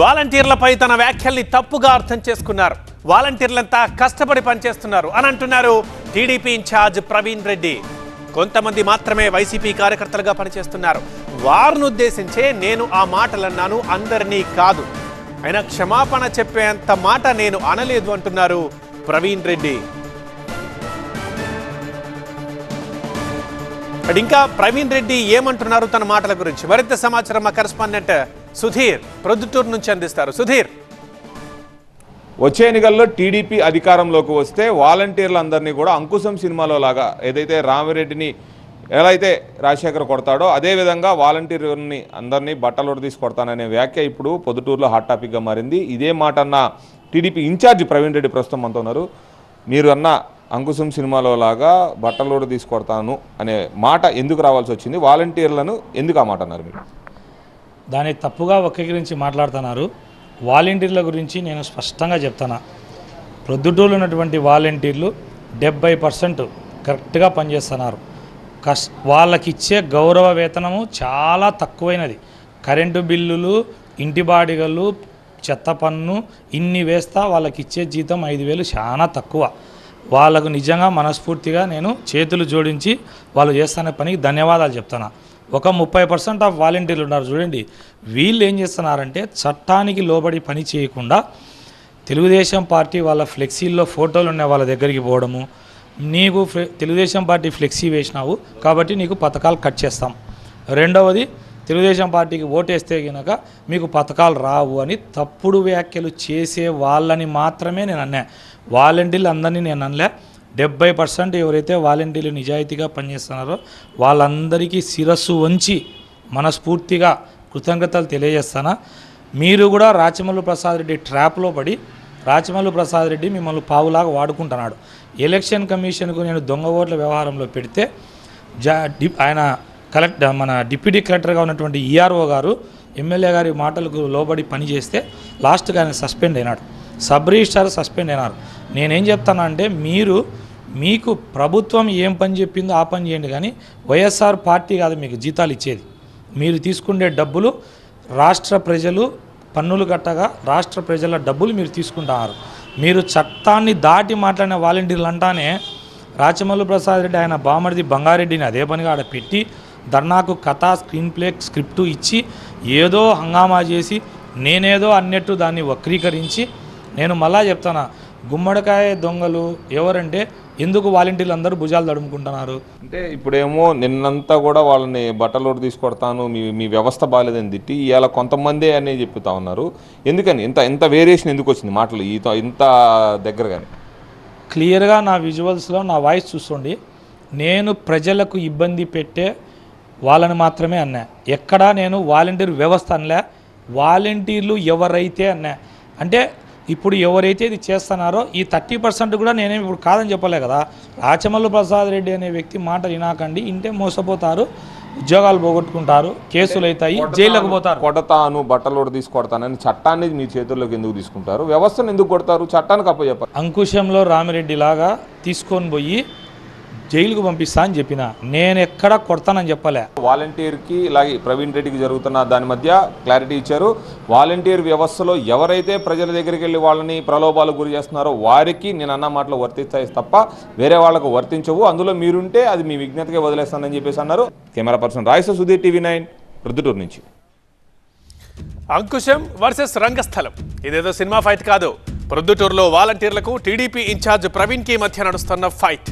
వాలంటీర్లపై తన వ్యాఖ్యల్ని తప్పుగా అర్థం చేసుకున్నారు. వాలంటీర్లంతా కష్టపడి పనిచేస్తున్నారు అని అంటున్నారు టీడీపీ ఇన్ఛార్జ్ ప్రవీణ్ రెడ్డి. కొంతమంది మాత్రమే వైసీపీ కార్యకర్తలుగా పనిచేస్తున్నారు. వారిని ఉద్దేశించే నేను ఆ మాటలన్నాను అందరినీ కాదు. అయినా క్షమాపణ చెప్పేంత మాట నేను అనలేదు అంటున్నారు ప్రవీణ్ రెడ్డి. ఇంకా ప్రవీణ్ రెడ్డి ఏమంటున్నారు తన మాటల గురించి? మరింత సమాచారం మా కరెస్పాండెంట్ సుధీర్ ప్రొద్దుటూరు నుంచి అందిస్తారు. సుధీర్. వచ్చే ఎన్నికల్లో టీడీపీ అధికారంలోకి వస్తే వాలంటీర్లందరినీ కూడా అంకుశం సినిమాలో లాగా ఏదైతే రామిరెడ్డిని ఎలా అయితే రాజశేఖర్ కొడతాడో అదే విధంగా వాలంటీర్ని అందరినీ బట్టలు తీసి కొడతాననే వ్యాఖ్య ఇప్పుడు పొద్దుటూరులో హాట్ టాపిక్గా మారింది. ఇదే మాట అన్న టీడీపీ ఇన్ఛార్జ్ ప్రవీణ్ రెడ్డి ప్రస్తుతం అంత ఉన్నారు. మీరు అన్న అంకుశం సినిమాలో లాగా బట్టలోడు తీసుకొడతాను అనే మాట ఎందుకు రావాల్సి వచ్చింది? వాలంటీర్లను ఎందుకు ఆ మాట అన్నారు మీరు? దాన్ని తప్పుగా వక్రీకరించి మాట్లాడుతున్నారు. వాలంటీర్ల గురించి నేను స్పష్టంగా చెప్తాను ప్రొద్దుటూరులో ఉన్నటువంటి వాలంటీర్లు డెబ్బై పర్సెంట్ కరెక్ట్గా పనిచేస్తున్నారు. కష్ వాళ్ళకి ఇచ్చే గౌరవ వేతనము చాలా తక్కువైనది. కరెంటు బిల్లులు ఇంటి బాడిగలు చెత్త పన్ను ఇన్ని వేస్తా వాళ్ళకి ఇచ్చే జీతం ఐదు వేలు చాలా తక్కువ. వాళ్ళకు నిజంగా మనస్ఫూర్తిగా నేను చేతులు జోడించి వాళ్ళు చేస్తున్న పనికి ధన్యవాదాలు చెప్తాను ఒక ముప్పై పర్సెంట్ ఆఫ్ వాలంటీర్లు ఉన్నారు. చూడండి వీళ్ళు ఏం చేస్తున్నారంటే చట్టానికి లోబడి పని చేయకుండా తెలుగుదేశం పార్టీ వాళ్ళ ఫ్లెక్సీల్లో ఫోటోలు ఉన్న వాళ్ళ దగ్గరికి పోవడము. నీకు తెలుగుదేశం పార్టీ ఫ్లెక్సీ వేసినావు కాబట్టి నీకు పథకాలు కట్ చేస్తాం. రెండవది తెలుగుదేశం పార్టీకి ఓటేస్తే గనక మీకు పథకాలు రావు అని తప్పుడు వ్యాఖ్యలు చేసే వాళ్ళని మాత్రమే నేను అన్నా. వాలంటీర్లు అందరినీ నేను అనలే. డెబ్బై పర్సెంట్ ఎవరైతే వాలంటీర్లు నిజాయితీగా పనిచేస్తున్నారో వాళ్ళందరికీ శిరస్సు వంచి మనస్ఫూర్తిగా కృతజ్ఞతలు తెలియజేస్తానా? మీరు కూడా రాచమల్లు ప్రసాద్ రెడ్డి ట్రాప్లో పడి రాచమల్లు ప్రసాద్ రెడ్డి మిమ్మల్ని పావులాగా వాడుకుంటున్నాడు. ఎలక్షన్ కమిషన్కు నేను దొంగ ఓట్ల వ్యవహారంలో పెడితే జా డి ఆయన కలెక్ట్ మన డిప్యూటీ కలెక్టర్గా ఉన్నటువంటి ఈఆర్ఓ గారు ఎమ్మెల్యే గారి మాటలకు లోబడి పనిచేస్తే లాస్ట్గా ఆయన సస్పెండ్ అయినాడు. సబ్ రిజిస్టార్ సస్పెండ్ అయినారు. నేనేం చెప్తానంటే మీరు మీకు ప్రభుత్వం ఏం పని చెప్పిందో ఆ పని చేయండి కానీ వైఎస్ఆర్ పార్టీ కాదు మీకు జీతాలు ఇచ్చేది. మీరు తీసుకునే డబ్బులు రాష్ట్ర ప్రజలు పన్నులు కట్టగా రాష్ట్ర ప్రజల డబ్బులు మీరు తీసుకుంటున్నారు మీరు చట్టాన్ని దాటి మాట్లాడిన వాలంటీర్లు అంటానే రాచమల్లు ప్రసాద్ రెడ్డి ఆయన బామర్ది బంగారెడ్డిని అదే పనిగా ఆడ పెట్టి ధర్నాకు కథ స్క్రీన్ ప్లే స్క్రిప్టు ఇచ్చి ఏదో హంగామా చేసి నేనేదో అన్నట్టు దాన్ని వక్రీకరించి నేను మళ్ళా చెప్తానా? గుమ్మడికాయ దొంగలు ఎవరంటే ఎందుకు వాలంటీర్లు అందరూ భుజాలు తడుముకుంటున్నారు? అంటే ఇప్పుడేమో నిన్నంతా కూడా వాళ్ళని బట్టలోడు తీసుకొడతాను మీ మీ వ్యవస్థ బాగాలేదని తిట్టి ఇవాళ కొంతమందే అని చెప్తా ఉన్నారు. ఎందుకని? ఇంత ఇంత వేరియేషన్ ఎందుకు వచ్చింది మాటలు? ఈ ఇంత దగ్గరగానే. క్లియర్గా నా విజువల్స్లో నా వాయిస్ చూసుకోండి. నేను ప్రజలకు ఇబ్బంది పెట్టే వాళ్ళని మాత్రమే అన్నా. ఎక్కడా నేను వాలంటీర్ వ్యవస్థ అనలే. వాలంటీర్లు ఎవరైతే అన్నా. అంటే ఇప్పుడు ఎవరైతే ఇది చేస్తున్నారో ఈ థర్టీ పర్సెంట్ కూడా నేనేం ఇప్పుడు కాదని చెప్పలే కదా. రాచమల్లు ప్రసాద్ రెడ్డి అనే వ్యక్తి మాట వినాకండి. ఇంటే మోసపోతారు ఉద్యోగాలు పోగొట్టుకుంటారు కేసులు అవుతాయి జైలుకు పోతారు. కొడతాను బట్టలోడు తీసుకొడతానని చట్టాన్ని మీ చేతుల్లోకి ఎందుకు తీసుకుంటారు? వ్యవస్థను ఎందుకు కొడతారు? చట్టానికి అప్పచెప్పారు అంకుశంలో రామిరెడ్డి లాగా తీసుకొని పోయి జైలుకు పంపిస్తా అని చెప్పిన. నేను ఎక్కడ కొడతానని చెప్పలే. వాలంటీర్కి ఇలాగే ప్రవీణ్ రెడ్డికి జరుగుతున్న దాని మధ్య క్లారిటీ ఇచ్చారు. వాలంటీర్ వ్యవస్థలో ఎవరైతే ప్రజల దగ్గరికి వెళ్ళి వాళ్ళని ప్రలోభాలకు గురి చేస్తున్నారో వారికి నేను అన్న మాటలు వర్తిస్తాయి తప్ప వేరే వాళ్ళకు వర్తించవు. అందులో మీరుంటే అది మీ విజ్ఞతకే వదిలేస్తానని చెప్పేసి అన్నారు. Camera person Rayasa Sudheer TV nine Proddatur నుంచి. అంకుశం వర్సెస్ రంగస్థలం. ఇదేదో సినిమా ఫైట్ కాదు. ప్రొద్దుటూరులో వాలంటీర్లకు టీడీపీ ఇన్ఛార్జ్ ప్రవీణ్కి మధ్య నడుస్తున్న ఫైట్.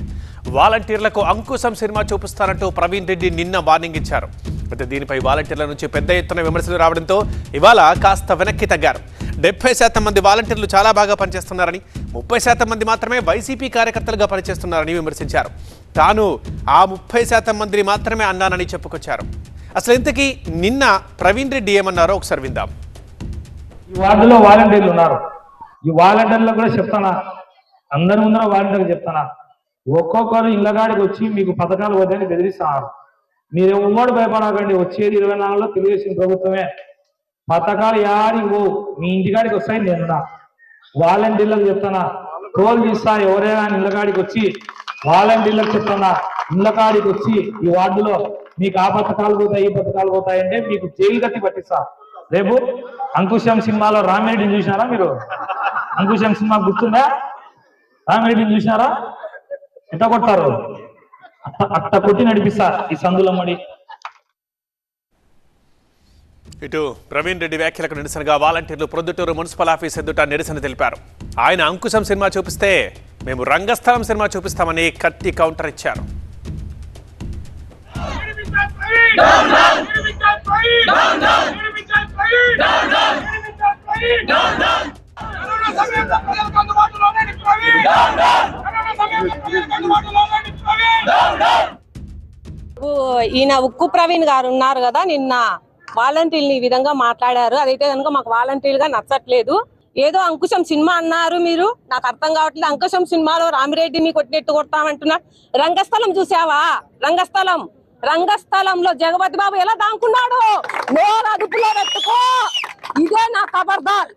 వాలంటీర్లకు అంకుశం సినిమా చూపిస్తానంటూ ప్రవీణ్ రెడ్డి నిన్న వార్నింగ్ ఇచ్చారు. అయితే దీనిపై వాలంటీర్ల నుంచి పెద్ద ఎత్తున విమర్శలు రావడంతో ఇవాళ కాస్త వెనక్కి తగ్గారు. డెబ్బై శాతం మంది వాలంటీర్లు చాలా బాగా పనిచేస్తున్నారని ముప్పై శాతం మంది మాత్రమే వైసీపీ కార్యకర్తలుగా పనిచేస్తున్నారని విమర్శించారు. తాను ఆ ముప్పై శాతం మందిని మాత్రమే అన్నానని చెప్పుకొచ్చారు. అసలు ఇంతకీ నిన్న ప్రవీణ్ రెడ్డి ఏమన్నారో ఒకసారి విందాం. ఈ వార్డులో వాలంటీర్లు ఉన్నారు. ఈ వాలంటీర్లు కూడా చెప్తానా? అందరి ముందర వాలంటీర్లు చెప్తానా? ఒక్కొక్కరు ఇళ్ళగాడికి వచ్చి మీకు పథకాలు వద్దని బెదిరిస్తున్నారు మీరు ఎవ్వడు భయపడకండి వచ్చేది ఇరవై నాలుగులో తెలుగుదేశం ప్రభుత్వమే. పథకాలు యాడి మీ ఇంటికాడికి వస్తాయి నేను వాలంటీర్లకు చెప్తానా టోల్ తీస్తా ఎవరైనా ఇళ్ళగాడికి వచ్చి వాలంటీర్లకు చెప్తానా ఇళ్ళకాడికి వచ్చి ఈ వార్డులో మీకు ఆ పథకాలు పోతాయి ఈ పథకాలు పోతాయంటే మీకు జైలు కట్టి పట్టిస్తా. రేపు అంకుశం సినిమాలో రామిరెడ్డిని చూసినారా మీరు? అంకుశం సినిమా గుర్తుందా? రామిరెడ్డిని చూసినారా? ఎట్ట కొట్టారు అట్ట అట్ట కొట్టి నడిపిస్తా ఈ సందులమ్మడి ఇటు ప్రవీణ్ రెడ్డి వ్యాఖ్యలకు నిరసనగా వాలంటీర్లు ప్రొద్దుటూరు మున్సిపల్ ఆఫీస్ ఎదుట నిరసన తెలిపారు. ఆయన అంకుశం సినిమా చూపిస్తే మేము రంగస్థలం సినిమా చూపిస్తామని కత్తి కౌంటర్ ఇచ్చారు. ఊ- ఈయన ఉక్కు ప్రవీణ్ గారు ఉన్నారు కదా నిన్న వాలంటీర్లు ఈ విధంగా మాట్లాడారు. అదైతే కనుక మాకు వాలంటీర్గా నచ్చట్లేదు. ఏదో అంకుశం సినిమా అన్నారు మీరు. నాకు అర్థం కావట్లేదు. అంకుశం సినిమాలో రామిరెడ్డిని కొట్టినట్టు కొడతామంటున్నారు. రంగస్థలం చూసావా రంగస్థలం. రంగస్థలంలో జగపతి బాబు ఎలా దాంకున్నాడు నోరు అదుపులో పెట్టుకో. ఇదే నా ఖబర్దార్